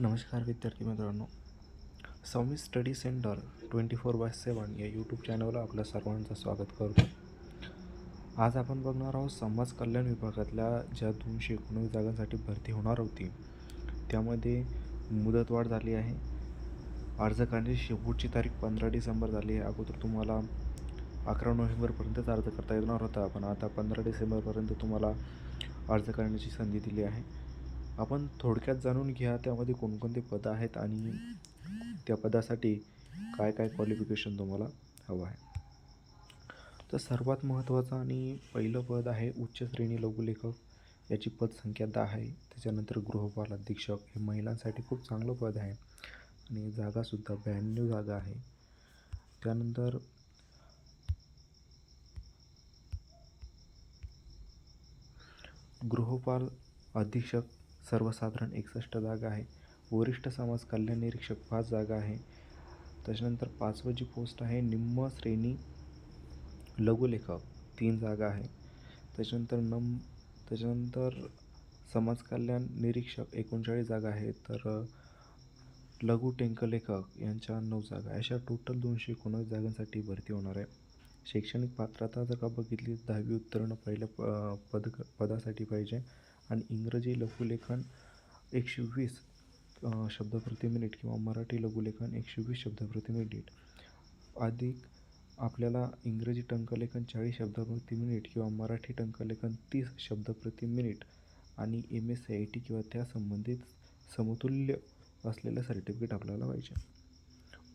नमस्कार विद्यार्थी मित्रांनो. Swami study centre twenty four by seven या यूट्यूब चॅनलला आपल्या सर्वांचं स्वागत करतो. आज आपण बघणार आहोत समाज कल्याण विभागातल्या ज्या दोनशे एकोणवीस जागांसाठी भरती होणार होती त्यामध्ये मुदतवाढ झाली आहे. अर्ज करण्याची शेवटची तारीख पंधरा डिसेंबर झाली आहे. अगोदर तुम्हाला अकरा नोव्हेंबरपर्यंतच अर्ज करता येणार होता पण आता पंधरा डिसेंबरपर्यंत तुम्हाला अर्ज करण्याची संधी दिली आहे. आपण थोडक्यात जाणून घ्या त्यामध्ये कोणकोणते पदं आहेत आणि त्या पदासाठी काय काय क्वालिफिकेशन तुम्हाला हवं आहे. तर सर्वात महत्त्वाचं आणि पहिलं पद आहे उच्च श्रेणी लघुलेखक. याची पदसंख्या दहा आहे. त्याच्यानंतर गृहपाल अधीक्षक हे महिलांसाठी खूप चांगलं पद आहे. आणि जागासुद्धा ब्याण्णव जागा आहे. त्यानंतर गृहपाल अधीक्षक सर्वसाधारण एकसष्ट जागा आहे. वरिष्ठ समाज कल्याण निरीक्षक पाच जागा आहे. त्याच्यानंतर पाचवं जी पोस्ट आहे निम्न श्रेणी लघुलेखक तीन जागा आहे. त्याच्यानंतर नम त्याच्यानंतर समाज कल्याण निरीक्षक एकोणचाळीस जागा आहेत तर लघु टेंकलेखक यांच्या नऊ जागा. अशा टोटल दोनशे एकोणवीस जागांसाठी भरती होणार आहे. शैक्षणिक पात्रता जर का बघितली दहावी उत्तीर्ण पहिल्या प पद पदासाठी पाहिजे आणि इंग्रजी लघुलेखन एकशे वीस शब्द प्रति मिनिट किंवा मराठी लघुलेखन एकशे वीस शब्द प्रति मिनिट अधिक आपल्याला इंग्रजी टंकलेखन चाळीस शब्द प्रति मिनिट किंवा मराठी टंकलेखन तीस शब्द प्रति मिनिट आणि M S C I T किंवा त्या संबंधित समतुल्य असलेलं सर्टिफिकेट आपल्याला पाहिजे.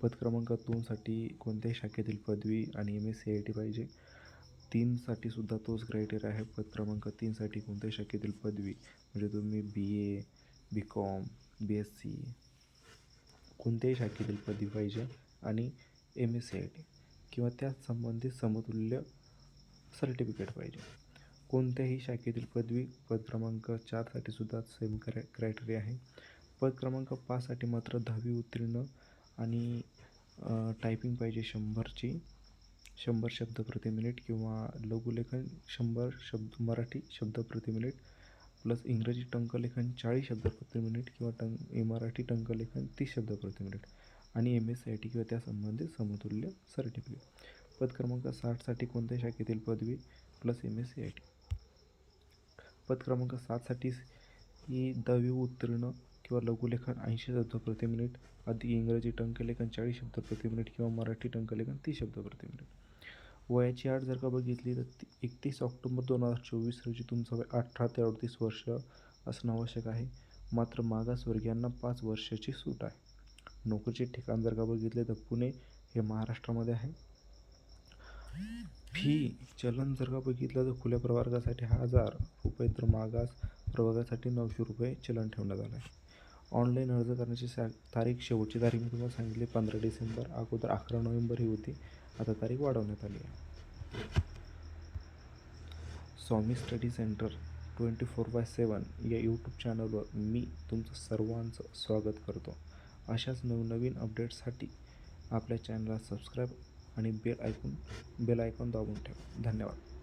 पद क्रमांक दोनसाठी कोणत्याही शाखेतील पदवी आणि M S C I T पाहिजे. तीनसाठी सुद्धा तोच क्रायटेरिया आहे. पद क्रमांक तीनसाठी कोणत्याही शाखेतील पदवी. म्हणजे तुम्ही B A B Com B S C कोणत्याही शाखेतील पदवी पाहिजे आणि M S C I T किंवा त्या संबंधित समतुल्य सर्टिफिकेट पाहिजे. कोणत्याही शाखेतील पदवी पद क्रमांक चारसाठी सुद्धा सेम क्राय क्रायटेरिया आहे. पद क्रमांक पाचसाठी मात्र दहावी उत्तीर्ण आणि टायपिंग पाहिजे शंभरची. शंभर शब्द प्रति मिनिट किंवा लघुलेखन शंभर शब्द मराठी शब्द प्रति मिनिट प्लस इंग्रजी टंकलेखन चाळीस शब्द प्रति मिनिट किंवा टंक मराठी टंकलेखन तीस शब्द प्रति मिनिट आणि M S C I T किंवा त्या संबंधित समतुल्य सर्टिफिकेट पद क्रमांक साठसाठी कोणत्या शाखेतील पदवी plus M S C I T पद क्रमांक सातसाठी ही दहावी उत्तीर्ण किंवा लघुलेखन ऐंशी शब्द प्रति मिनिट अधिक इंग्रजी टंकलेखन चाळीस शब्द प्रति मिनिट किंवा मराठी टंकलेखन तीस शब्द प्रति मिनिट. वयाची आठ जर का बघितली तर ती एकतीस ऑक्टोबर दोन हजार चोवीस रोजी तुमचं वय अठरा ते अडतीस वर्ष असणं आवश्यक आहे. मात्र मागासवर्गीयांना पाच वर्षाची सूट आहे. नोकरीचे ठिकाण जर का बघितले तर पुणे हे महाराष्ट्रामध्ये आहे. फी चलन जर का बघितलं तर खुल्या प्रवर्गासाठी हजार रुपये तर मागास प्रवर्गासाठी नऊशे रुपये चलन ठेवण्यात आलं आहे. ऑनलाईन अर्ज करण्याची सा तारीख शेवटची तारीख मी तुम्हाला सांगितली पंधरा डिसेंबर अगोदर अकरा नोव्हेंबर ही होती. आता तारीख वाढवण्यात आली आहे. Swami study centre twenty four by seven या यूट्यूब चॅनलवर मी तुमचं सर्वांचं स्वागत करतो. अशाच नवनवीन अपडेट्ससाठी आपल्या चॅनलला सबस्क्राईब आणि बेल ऐकून बेल ऐकून दाबून ठेवा. धन्यवाद.